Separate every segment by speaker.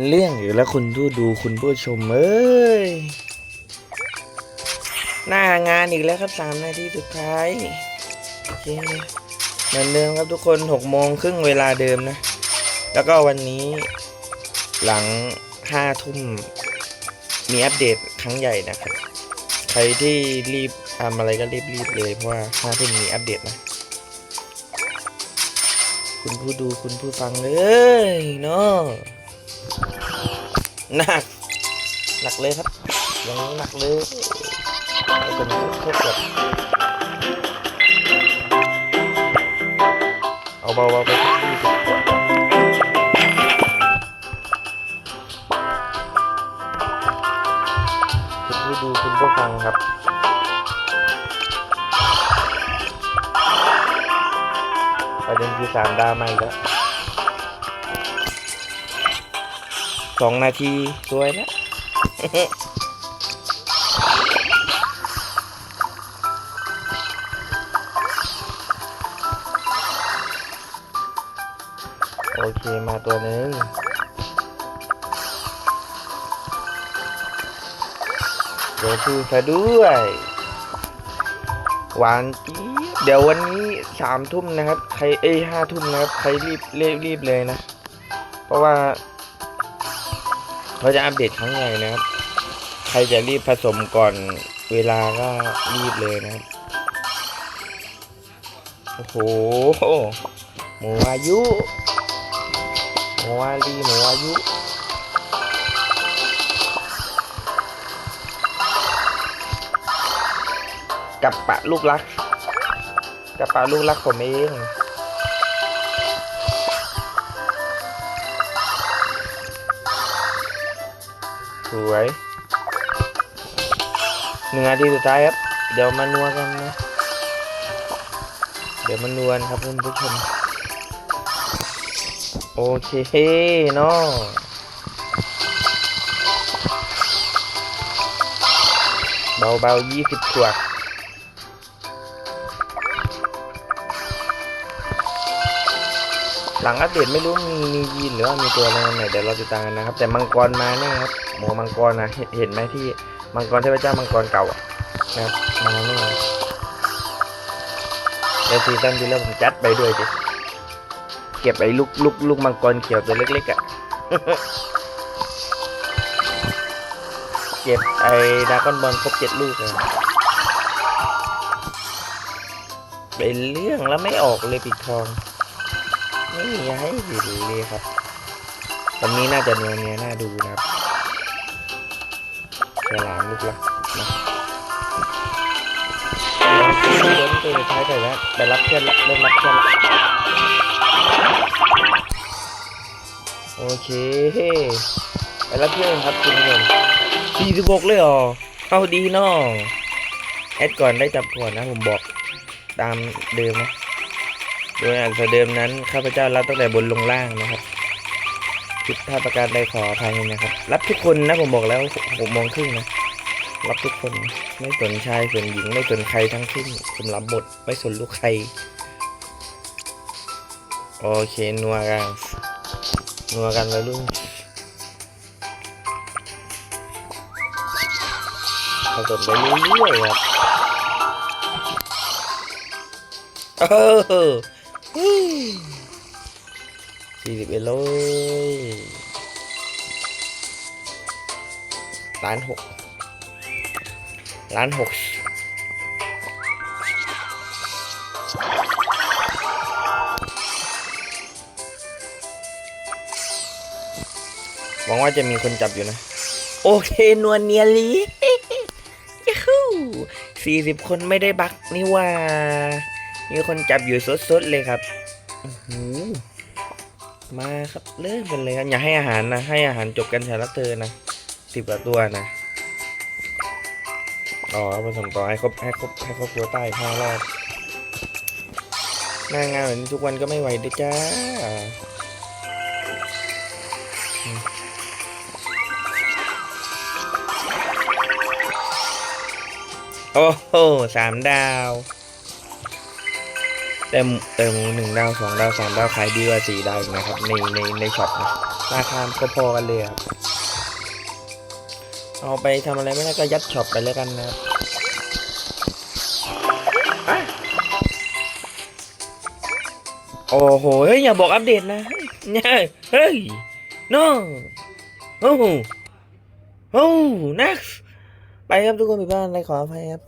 Speaker 1: เรื่องอยู่แล้วคุณผู้ดูคุณผู้ชมเอ้ย หน้างานอีกแล้วครับสามนาทีสุดท้ายเหมือนเดิมครับทุกคนหกโมงครึ่งเวลาเดิมนะ แล้วก็วันนี้หลังห้าทุ่มมีอัปเดตครั้งใหญ่นะครับ ใครที่รีบทำอะไรก็รีบๆเลยเพราะว่าห้าทุ่มมีอัปเดตนะคุณผู้ดูคุณผู้ฟังเอ้ยเนาะ หนักหนักเลยครับอย่างนี้หนักเลยไอ้คนนี้โคตรแบบเอาเบาๆไปสักยี่สิบกว่าคุณผู้ดูคุณผู้ฟังครับประเด็นคือสามดาวมาอีกแล้ว สองนาทีสวยแล้วโอเค มาตัวนึงเดี๋ยวพูดซะด้วย หวานจีเดี๋ยววันนี้สามทุ่มนะครับ ใครเอ้ห้าทุ่มนะครับ ใครรีบรีบรีบเลยนะ เพราะว่า เขาจะอัปเดตครั้งใหญ่นะครับ ใครจะรีบผสมก่อนเวลาก็รีบเลยนะครับ โอ้โหหมูอายุหมูอาลีหมูอายุกับปะลูกรักกับปะลูกรักผมเอง สวยหนึ่งนาทีสุดท้ายครับ เดี๋ยวมานัวกันนะ เดี๋ยวมานวลครับท่านผู้ชมโอเคเนาะเบาๆยี่สิบขวดหลังอัปเดตไม่รู้มีมียีนหรือว่ามีตัวอะไรไหนเดี๋ยวเราติดตามกันนะครับ แต่มังกรมาแน่ครับ หมอมังกรนะเห็นไหมที่มังกรเทพเจ้ามังกรเก่าอะนะครับมาแน่แล้วซีซั่นที่แล้วผมจัดไปด้วยจิเก็บไอ้ลูกลูกลูกมังกรเขียวตัวเล็กๆอะเก็บไอ้ดากอนบอลครบเจ็ดลูกเลยเป็นเรื่องแล้วไม่ออกเลยปิดทองไม่มีให้เห็นเลยครับวันนี้น่าจะเนื้อเนี้ยน่าดูนะครับ ฉลามลูกละนะเดินไปท้ายไปแล้วไปรับเพื่อนละเริ่มรับเพื่อนละโอเค ไปรับเพื่อนครับคุณผู้ชมสี่สิบหกเลยเหรอเข้าดีนาะแอดก่อนได้จับก่อนนะผมบอกตามเดิมนะโดยอ่านเดิมนั้นข้าพเจ้ารับตั้งแต่บนลงล่างนะครับ ผิดพลาดประการใดขออภัยนะครับ รับทุกคนนะผมบอกแล้วหกโมงครึ่งนะ รับทุกคนไม่สนชายสนหญิงไม่สนใครทั้งสิ้นผมรับบทไม่สนลูกใคร โอเคนัวกันนัวกันเลยลูกผสมไปเรื่อยๆครับเออ สี่สิบเอ็ดเลยล้านหกล้านหกหวังว่าจะมีคนจับอยู่นะ โอเคนวลเนียลียูฮูสี่สิบคนไม่ได้บักนี่ว่า มีคนจับอยู่สดๆเลยครับ อือหือ มาครับเริ่มกันเลยครับอย่าให้อาหารนะ ให้อาหารจบกันแถวละเธอนะสิบกว่าตัวนะอ๋อผสมต่อให้ครบให้ครบให้ครบตัวใต้ห้ารอบหน้างานแบบนี้ทุกวันก็ไม่ไหวด้วยจ้าโอ้โหสามดาว แต่แต่หมูหนึ่งดาวสองดาวสามดาวขายดีกว่าสี่ดาวอีกนะครับในในในช็อปนะราคาพอกันเลยครับเอาไปทำอะไรไม่ได้ก็ยัดช็อปไปแล้วกันนะครับโอ้โหเฮ้ยอย่าบอกอัปเดตนะเฮ้ยเฮ้ย no โอ้โหโอ้นักไปครับทุกคนไปบ้านอะไรขออภัยครับ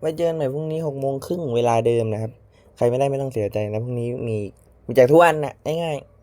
Speaker 1: ไว้เจอกันใหม่พรุ่งนี้หกโมงครึ่งเวลาเดิมนะครับ ใครไม่ได้ไม่ต้องเสียใจนะพรุ่งนี้มีมีแจกทุกวันนะง่ายๆ